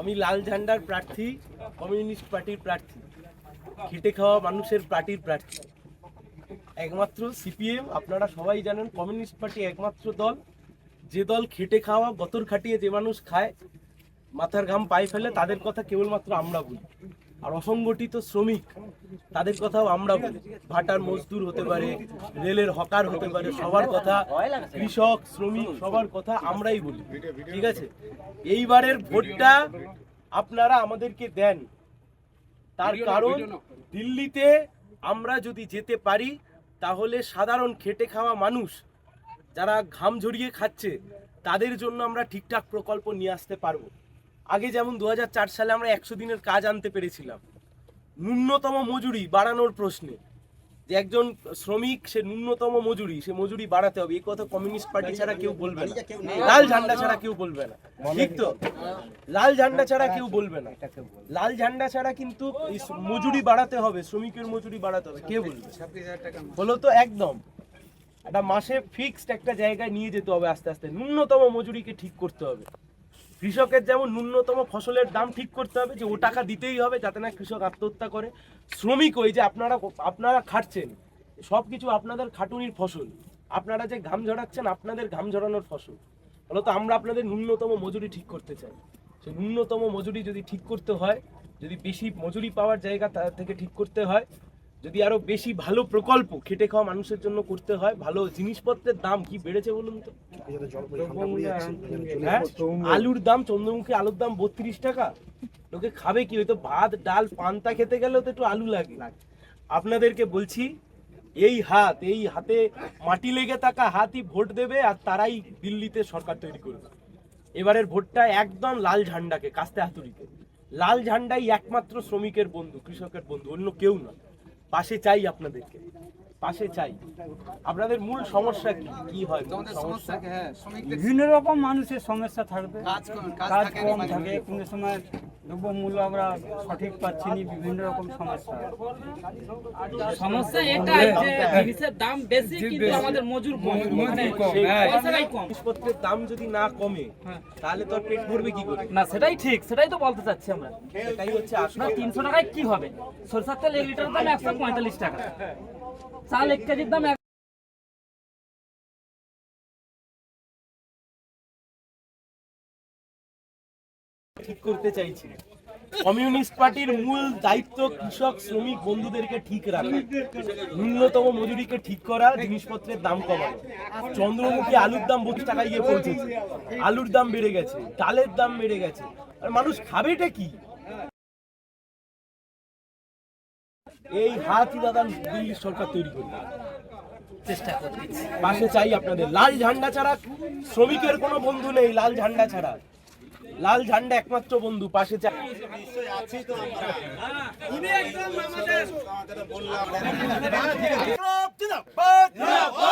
আমি লাল ঝান্ডার প্রার্থী, কমিউনিস্ট পার্টির প্রার্থী, খেটে খাওয়া মানুষের পার্টির প্রার্থী। একমাত্র সিপিএম, আপনারা সবাই জানেন, কমিউনিস্ট পার্টি একমাত্র দল। যে দল খেটে খাওয়া, গতর খাটিয়ে যে মানুষ খায়, মাথার ঘাম পায়ে ফেলে, তাদের কথা কেবলমাত্র আমরা বলি। আর অসংগঠিত শ্রমিক, তাদের কথাও আমরা বলি। ভাটার মজদুর হতে পারে, রেলের হকার হতে পারে, সবার কথা, কৃষক, শ্রমিক, সবার কথা আমরাই বলি। ঠিক আছে? এইবারের ভোটটা আপনারা আমাদেরকে দেন। তার কারণ, দিল্লিতে আমরা যদি যেতে পারি, তাহলে সাধারণ খেটে খাওয়া মানুষ যারা ঘাম ঝরিয়ে খাচ্ছে, তাদের জন্য আমরা ঠিকঠাক প্রকল্প নিয়ে আসতে পারব। আগে যেমন দু হাজার চার সালে আমরা একশো দিনের কাজ আনতে পেরেছিলাম, ন্যূনতম মজুরি বাড়ানোর প্রশ্নে, যে একজন শ্রমিক সে ন্যূনতম মজুরি, সে মজুরি বাড়াতে হবে এই কথা কমিউনিস্ট পার্টি ছাড়া কেউ বলবে না। লাল ঝান্ডা ছাড়া কেউ বলবে না। ঠিক তো? লাল ঝান্ডা ছাড়া কেউ বলবে না। লাল ঝান্ডা ছাড়া কিন্তু মজুরি বাড়াতে হবে, শ্রমিকের মজুরি বাড়াতে হবে, কে বলবে? হলো তো একদম। একটা মাসে ফিক্সড একটা জায়গায় নিয়ে যেতে হবে আস্তে আস্তে, ন্যূনতম মজুরিকে ঠিক করতে হবে। কৃষকের যেমন ন্যূনতম ফসলের দাম ঠিক করতে হবে, যে ও টাকা দিতেই হবে যাতে না কৃষক আত্মহত্যা করে। শ্রমিক ওই যে আপনারা আপনারা খাটছেন সব কিছু আপনাদের খাটুনির ফসল। আপনারা যে ঘাম ঝরাচ্ছেন, আপনাদের ঘাম ঝরানোর ফসল। ফলত আমরা আপনাদের ন্যূনতম মজুরি ঠিক করতে চাই। সে ন্যূনতম মজুরি যদি ঠিক করতে হয়, যদি বেশি মজুরি পাওয়ার জায়গা থেকে ঠিক করতে হয় যদি আরও বেশি ভালো প্রকল্প খেটে খাওয়া মানুষের জন্য করতে হয় ভালো জিনিসপত্রের দাম কি বেড়েছে বলুন তো? হ্যাঁ? আলুর দাম চন্দ্রমুখী আলুর দাম বত্রিশ টাকা। লোকে খাবে কি? হয়তো ভাত ডাল পান্তা খেতে গেলেও তো একটু আলু লাগে। আপনাদেরকে বলছি এই হাত এই হাতে মাটি লেগে থাকা হাতই ভোট দেবে আর তারাই দিল্লিতে সরকার তৈরি করবে। এবারের ভোটটা একদম লাল ঝান্ডাকে কাস্তে হাতুড়িকে। লাল ঝান্ডাই একমাত্র শ্রমিকের বন্ধু কৃষকের বন্ধু অন্য কেউ না পাশে চাই আপনাদেরকে পাশে চাই। আপনাদের মূল সমস্যা কি? কি হয় সমস্যা? বিভিন্ন রকম মানুষের সমস্যা থাকবে। কাজ কম থাকে কোনো সময় দ্রব্য মূল্য আমরা সঠিক পাচ্ছি না বিভিন্ন রকম সমস্যা। সমস্যা এটাই যে জিনিসের দাম বেশি কিন্তু আমাদের মজুর কম। মানে কম জিনিসপত্রের দাম যদি না কমে তাহলে তো পেট ভরবে কি করে? না সেটাই ঠিক সেটাই তো বলতে চাচ্ছি আমরা। সেটাই হচ্ছে আসল না তিনশো টাকায় কি হবে? সরষের তেল এক লিটার দাম একশো পঁয়তাল্লিশ টাকা। চাল এক কেজির দাম ঠিক করতে চাইছি। কমিউনিস্ট পার্টির মূল দায়িত্ব কৃষক শ্রমিক বন্ধুদেরকে ঠিক রাখা। ন্যূনতম মজুরিকে ঠিক করা জিনিসপত্রের দাম কমানো। চন্দ্রমুখী আলুর দাম বত্রিশ টাকায় গিয়ে পৌঁছেছে। আলুর দাম বেড়ে গেছে ডালের দাম বেড়ে গেছে। আর মানুষ খাবেটা কি? এই হাতই দাদা দিল্লির সরকার তৈরি করবে। চেষ্টা করতেছি পাশে চাই আপনাদের। লাল ঝান্ডা ছাড়া শ্রমিকের কোনো বন্ধু নেই লাল ঝান্ডা ছাড়া। লাল ঝান্ডা একমাত্র বন্ধু পাশে চাই ইনকলাব